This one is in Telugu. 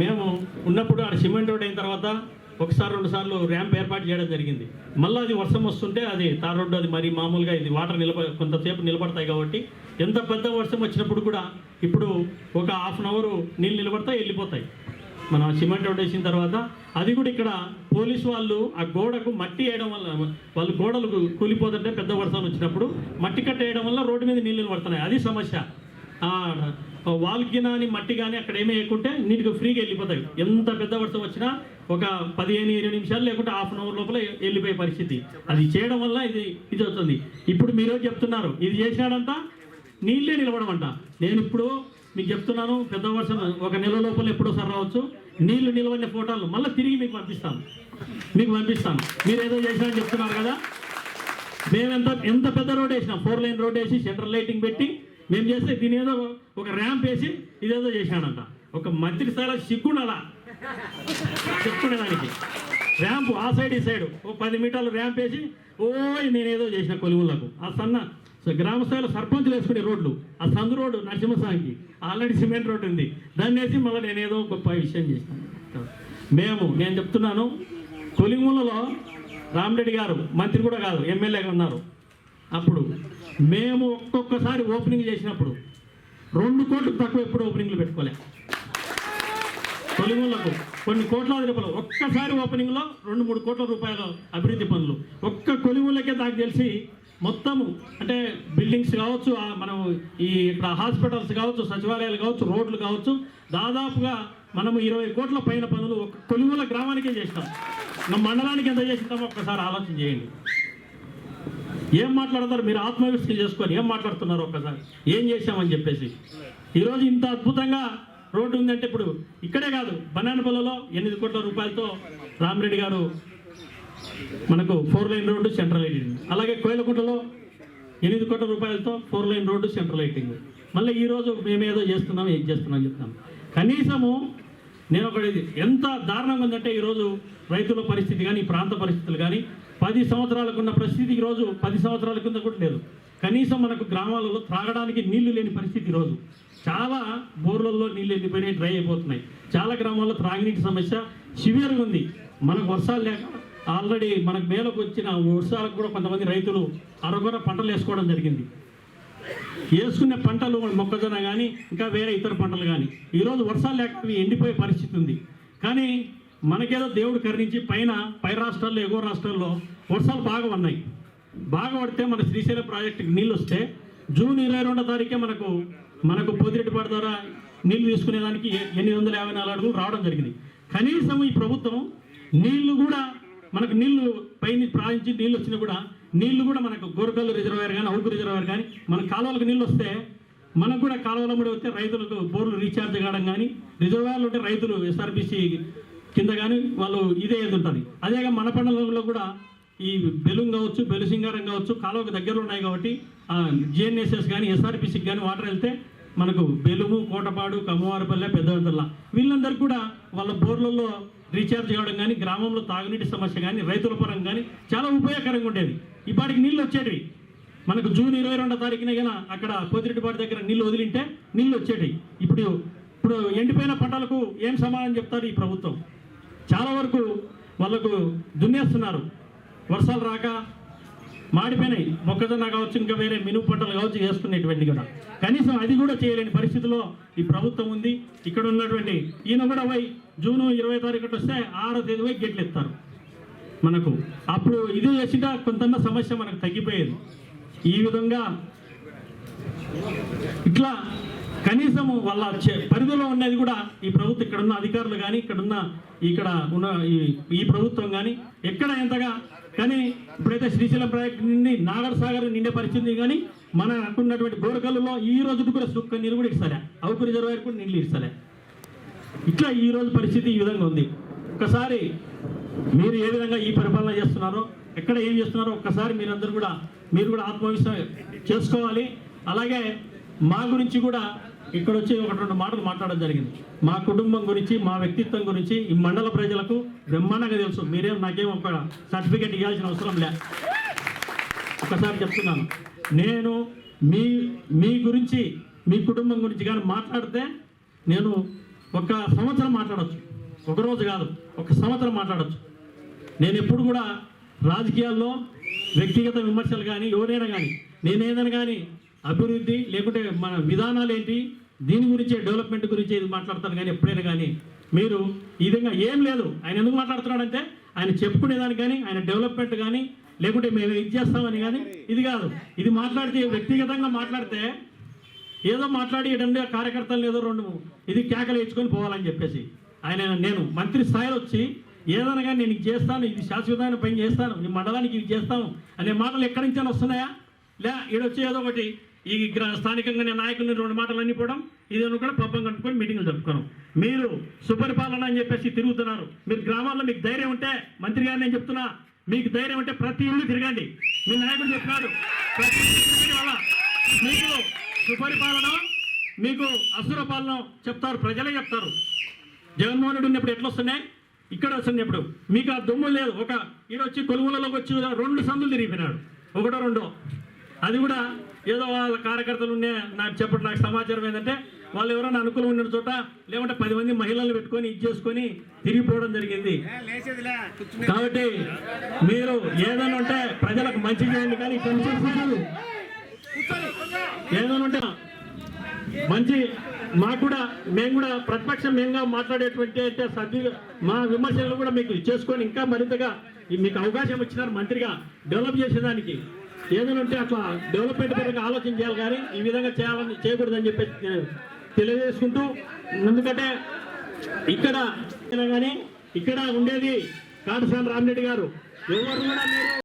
మేము ఉన్నప్పుడు ఆడ సిమెంట్ రోడ్ అయిన తర్వాత ఒకసారి రెండు సార్లు ర్యాంప్ ఏర్పాటు చేయడం జరిగింది. మళ్ళీ అది వర్షం వస్తుంటే అది తార్ రోడ్డు అది మరి మామూలుగా ఇది వాటర్ నిలబ కొంతసేపు నిలబడతాయి కాబట్టి ఎంత పెద్ద వర్షం వచ్చినప్పుడు కూడా ఇప్పుడు ఒక హాఫ్ అన్ అవర్ నీళ్ళు నిలబడతాయి వెళ్ళిపోతాయి. మనం సిమెంట్ రోడ్ వేసిన తర్వాత అది కూడా ఇక్కడ పోలీసు వాళ్ళు ఆ గోడకు మట్టి వేయడం వల్ల వాళ్ళు గోడలు కూలిపోతుంటే పెద్ద వర్షం వచ్చినప్పుడు మట్టి కట్ట వేయడం వల్ల రోడ్డు మీద నీళ్ళు నిలబడుతున్నాయి. అది సమస్య. వాల్కి కానీ మట్టి కానీ అక్కడ ఏమీ వేయకుంటే నీటికి ఫ్రీగా వెళ్ళిపోతాయి. ఎంత పెద్ద వర్షం వచ్చినా ఒక పదిహేను ఇరవై నిమిషాలు లేకుంటే హాఫ్ అన్ అవర్ లోపల వెళ్ళిపోయే పరిస్థితి. అది చేయడం వల్ల ఇది ఇది అవుతుంది. ఇప్పుడు మీరు చెప్తున్నారు? ఇది చేసినాడంతా నీళ్ళే నిలబడమంట. నేను ఇప్పుడు మీకు చెప్తున్నాను పెద్ద వర్షం ఒక నెల లోపల ఎప్పుడో సార్ రావచ్చు. నీళ్ళు నిలబడిన ఫోటోలు మళ్ళీ తిరిగి మీకు పంపిస్తాను. మీకు పంపిస్తాను. మీరు ఏదో చేసినారని చెప్తున్నారు కదా? మేము ఎంత ఎంత పెద్ద రోడ్ వేసినాం? ఫోర్ లైన్ రోడ్ వేసి సెంట్రల్ లైటింగ్ పెట్టి మేము చేస్తే దీని ఏదో ఒక ర్యాంప్ వేసి ఇదేదో చేశాడంట. ఒక మంత్రి స్థాయిలో సిగ్గుండాలా? చెప్పుకునేదానికి ర్యాంప్ ఆ సైడ్ ఈ సైడ్ ఓ పది మీటర్లు ర్యాంప్ వేసి ఓయ్ నేనేదో చేసిన కొలువులకు. ఆ సన్న సో గ్రామ స్థాయిలో సర్పంచులు వేసుకునే రోడ్లు. ఆ సందు రోడ్డు నరసింహస్వామికి. ఆల్రెడీ సిమెంట్ రోడ్డు ఉంది. దాన్ని వేసి మళ్ళీ నేనేదో గొప్ప విషయం చేశాను. మేము నేను చెప్తున్నాను కొలిమూలలో రామరెడ్డి గారు మంత్రి కూడా కాదు ఎమ్మెల్యేగా ఉన్నారు. అప్పుడు మేము ఒక్కొక్కసారి ఓపెనింగ్ చేసినప్పుడు రెండు కోట్లు తక్కువ ఎప్పుడు ఓపెనింగ్లు పెట్టుకోలే. తొలిమూలకు కొన్ని కోట్లాది రూపాయలు. ఒక్కసారి ఓపెనింగ్లో రెండు మూడు కోట్ల రూపాయల అభివృద్ధి పనులు. ఒక్క కొలిమూలకే నాకు తెలిసి మొత్తము అంటే బిల్డింగ్స్ కావచ్చు మనం ఈ ఇక్కడ హాస్పిటల్స్ కావచ్చు సచివాలయాలు కావచ్చు రోడ్లు కావచ్చు దాదాపుగా మనము ఇరవై కోట్ల పైన పనులు ఒక కొలిమూల గ్రామానికే చేస్తాం. మన మండలానికి ఎంత చేసిస్తామో ఒక్కసారి ఆలోచన చేయండి. ఏం మాట్లాడతారు? మీరు ఆత్మవిశ్వం చేసుకొని ఏం మాట్లాడుతున్నారు ఒక్కసారి? ఏం చేశామని చెప్పేసి. ఈరోజు ఇంత అద్భుతంగా రోడ్డు ఉందంటే ఇప్పుడు ఇక్కడే కాదు బనానపల్లిలో ఎనిమిది కోట్ల రూపాయలతో రామిరెడ్డి గారు మనకు four lane road central lighting అలాగే కోయలకుంటలో ఎనిమిది కోట్ల రూపాయలతో four lane road central lighting మళ్ళీ ఈరోజు మేమేదో చేస్తున్నాం ఏం చేస్తున్నాం చెప్తాం. కనీసము నేను ఒకటి ఎంత దారుణంగా ఉందంటే ఈరోజు రైతుల పరిస్థితి కానీ ప్రాంత పరిస్థితులు కానీ పది సంవత్సరాలకు ఉన్న పరిస్థితి ఈరోజు పది సంవత్సరాల కింద కూడా లేదు. కనీసం మనకు గ్రామాలలో త్రాగడానికి నీళ్ళు లేని పరిస్థితి ఈరోజు చాలా బోర్లలో నీళ్ళు ఎండిపోయినాయి డ్రై అయిపోతున్నాయి. చాలా గ్రామాల్లో త్రాగినీటి సమస్య సివియర్గా ఉంది. మనకు వర్షాలు లేక ఆల్రెడీ మనకు మేలకు వచ్చిన వర్షాలకు కూడా కొంతమంది రైతులు అరగొర పంటలు వేసుకోవడం జరిగింది. వేసుకునే పంటలు మొక్కజొన్న కానీ ఇంకా వేరే ఇతర పంటలు కానీ ఈరోజు వర్షాలు లేక అవి ఎండిపోయే పరిస్థితి ఉంది. కానీ మనకేదో దేవుడు కరుణించి పైన పై రాష్ట్రాల్లో ఎగువ రాష్ట్రాల్లో వర్షాలు బాగా ఉన్నాయి బాగా పడితే మన శ్రీశైలం ప్రాజెక్టుకి నీళ్ళు వస్తే జూన్ ఇరవై రెండో తారీఖే మనకు మనకు పోతిరెడ్డిపాడు ద్వారా నీళ్ళు తీసుకునేదానికి ఎనిమిది వందల యాభై నాలుగు అడుగులు రావడం జరిగింది. కనీసం ఈ ప్రభుత్వం నీళ్ళు కూడా మనకు నీళ్ళు పైన ప్రాయించి నీళ్ళు వచ్చినా కూడా నీళ్ళు కూడా మనకు గోరకల్లు రిజర్వాయర్ కానీ అవుకు రిజర్వాయర్ కానీ మన కాలువలకు నీళ్ళు వస్తే మనకు కూడా కాలువల ముడి వస్తే రైతులకు బోర్లు రీఛార్జ్ కావడం కానీ రిజర్వాయర్లు ఉంటే రైతులు ఎస్ఆర్పిసి కింద కానీ వాళ్ళు ఇదే ఏది ఉంటుంది అదేగా మన పండుగలో కూడా ఈ బెలూన్ కావచ్చు బెలుసింగారం కావచ్చు కాలువకు దగ్గరలో ఉన్నాయి కాబట్టి జిఎన్ఎస్ఎస్ కానీ ఎస్ఆర్పిసికి కానీ వాటర్ వెళ్తే మనకు బెలుము కోటపాడు కమ్మవారిపల్లె పెద్దవంతల్లా వీళ్ళందరికీ కూడా వాళ్ళ బోర్లలో రీఛార్జ్ కావడం కానీ గ్రామంలో తాగునీటి సమస్య కానీ రైతుల పరంగా కానీ చాలా ఉపయోగకరంగా ఉండేది. ఇప్పటికి నీళ్ళు వచ్చేటివి. మనకు జూన్ ఇరవై రెండో తారీఖున కానీ అక్కడ కోతిరెడ్డిపాటి దగ్గర నీళ్ళు వదిలింటే నీళ్ళు వచ్చేటివి. ఇప్పుడు ఇప్పుడు ఎండిపోయిన పంటలకు ఏం సమాధానం చెప్తారు ఈ ప్రభుత్వం? చాలా వరకు వాళ్ళకు దున్నేస్తున్నారు. వర్షాలు రాక మాడిపోయినాయి. మొక్కజొన్న కావచ్చు ఇంకా వేరే మినుము పంటలు కావచ్చు వేసుకునేటువంటి కూడా కనీసం అది కూడా చేయలేని పరిస్థితిలో ఈ ప్రభుత్వం ఉంది. ఇక్కడ ఉన్నటువంటి ఈయన కూడా పోయి జూన్ ఇరవై తారీఖు వస్తే ఆరో తేదీ పోయి గెట్లు ఇస్తారు మనకు అప్పుడు ఇది చేసినా కొంత సమస్య మనకు తగ్గిపోయేది. ఈ విధంగా ఇట్లా కనీసం వాళ్ళ పరిధిలో ఉన్నది కూడా ఈ ప్రభుత్వం ఇక్కడ ఉన్న అధికారులు కానీ ఇక్కడ ఉన్న ఇక్కడ ఉన్న ఈ ఈ ప్రభుత్వం కానీ ఎక్కడ ఎంతగా కానీ ఇప్పుడైతే శ్రీశైలం ప్రాజెక్టు నుండి నాగర్ సాగర్ నిండే పరిస్థితి కానీ మన ఉన్నటువంటి గోరకల్లులో ఈ రోజు కూడా సుక్క నీరు కూడా ఇస్తారా అవుకు రిజర్వాయర్ కూడా నీళ్ళు ఇస్తారా ఇట్లా ఈ రోజు పరిస్థితి ఈ విధంగా ఉంది. ఒకసారి మీరు ఏ విధంగా ఈ పరిపాలన చేస్తున్నారో ఎక్కడ ఏం చేస్తున్నారో ఒక్కసారి మీరందరూ కూడా మీరు కూడా ఆత్మవిశ్వాసం చేసుకోవాలి. అలాగే మా గురించి కూడా ఇక్కడ వచ్చి ఒక రెండు మాటలు మాట్లాడడం జరిగింది. మా కుటుంబం గురించి మా వ్యక్తిత్వం గురించి ఈ మండల ప్రజలకు బ్రహ్మాండంగా తెలుసు. మీరేం నాకేం ఒక సర్టిఫికేట్ ఇవ్వాల్సిన అవసరం లే. ఒకసారి చెప్తున్నాను. నేను మీ మీ గురించి మీ కుటుంబం గురించి కానీ మాట్లాడితే నేను ఒక సంవత్సరం మాట్లాడవచ్చు ఒకరోజు కాదు ఒక సంవత్సరం మాట్లాడవచ్చు నేను ఎప్పుడు కూడా రాజకీయాల్లో వ్యక్తిగత విమర్శలు కానీ ఎవరైనా కానీ నేనేదైనా కానీ అభివృద్ధి లేకుంటే మన విధానాలు ఏంటి దీని గురించే డెవలప్మెంట్ గురించి ఇది మాట్లాడతాను కానీ ఎప్పుడైనా కానీ మీరు ఈ విధంగా ఏం లేదు. ఆయన ఎందుకు మాట్లాడుతున్నాడంటే ఆయన చెప్పుకునేదానికి కానీ ఆయన డెవలప్మెంట్ కానీ లేకుంటే మేము ఇది చేస్తామని కానీ ఇది కాదు. ఇది మాట్లాడితే వ్యక్తిగతంగా మాట్లాడితే ఏదో మాట్లాడి ఇడండి కార్యకర్తలు ఏదో రెండు ఇది కేకలు ఇచ్చుకొని పోవాలని చెప్పేసి ఆయన నేను మంత్రి స్థాయిలో వచ్చి ఏదైనా కానీ నేను ఇది చేస్తాను ఇది శాశ్వతమైన పని చేస్తాను ఈ మండలానికి ఇది చేస్తాను అనే మాటలు ఎక్కడి నుంచి వస్తున్నాయా? లే ఈడొచ్చి ఏదో ఒకటి ఈ గ్రా స్థానికంగా నేను రెండు మాటలు అన్ని పోవడం ఇదేను కూడా పబ్బం కట్టుకొని మీటింగ్లు జరుపుకున్నాం మీరు సుపరిపాలన అని చెప్పేసి తిరుగుతున్నారు. మీరు గ్రామాల్లో మీకు ధైర్యం ఉంటే మంత్రి గారు నేను చెప్తున్నా మీకు ధైర్యం ఉంటే ప్రతి ఇల్లు తిరగండి. మీ నాయకుడు చెప్పినాడు. ప్రతి మీకు సుపరిపాలన మీకు అసుర పాలన చెప్తారు ప్రజలే చెప్తారు. జగన్మోహన్ రెడ్డి ఉన్నప్పుడు ఎట్లా వస్తున్నాయి? ఇక్కడ వస్తున్నప్పుడు మీకు ఆ దుమ్ము లేదు. ఒక ఈడొచ్చి కొలుగులలోకి వచ్చి రెండు సందులు తిరిగిపోయినాడు. ఒకటో రెండో. అది కూడా ఏదో వాళ్ళ కార్యకర్తలు ఉండే నాకు చెప్పడం నాకు సమాచారం ఏంటంటే వాళ్ళు ఎవరైనా అనుకూలం ఉన్న చోట లేకుంటే పది మంది మహిళలు పెట్టుకొని ఇది చేసుకొని తిరిగిపోవడం జరిగింది. కాబట్టి మీరు ఏదైనా ఉంటే ప్రజలకు మంచి చేయండి కానీ ఇక్కడి. ఏదైనా ఉంటే మంచి మాకు కూడా మేము కూడా ప్రతిపక్షం మేంగా మాట్లాడేటువంటి అంటే సర్ది మా విమర్శలు కూడా మీకు చేసుకొని ఇంకా మరింతగా మీకు అవకాశం ఇచ్చినారు మంత్రిగా డెవలప్ చేసేదానికి. ఏదైనా ఉంటే అట్లా డెవలప్మెంట్ పరంగా ఆలోచన చేయాలి కానీ ఈ విధంగా చేయాలని చేయకూడదని చెప్పి తెలియజేసుకుంటూ ఎందుకంటే ఇక్కడ కానీ ఇక్కడ ఉండేది కాటసాని రామిరెడ్డి గారు. ఎవరు కూడా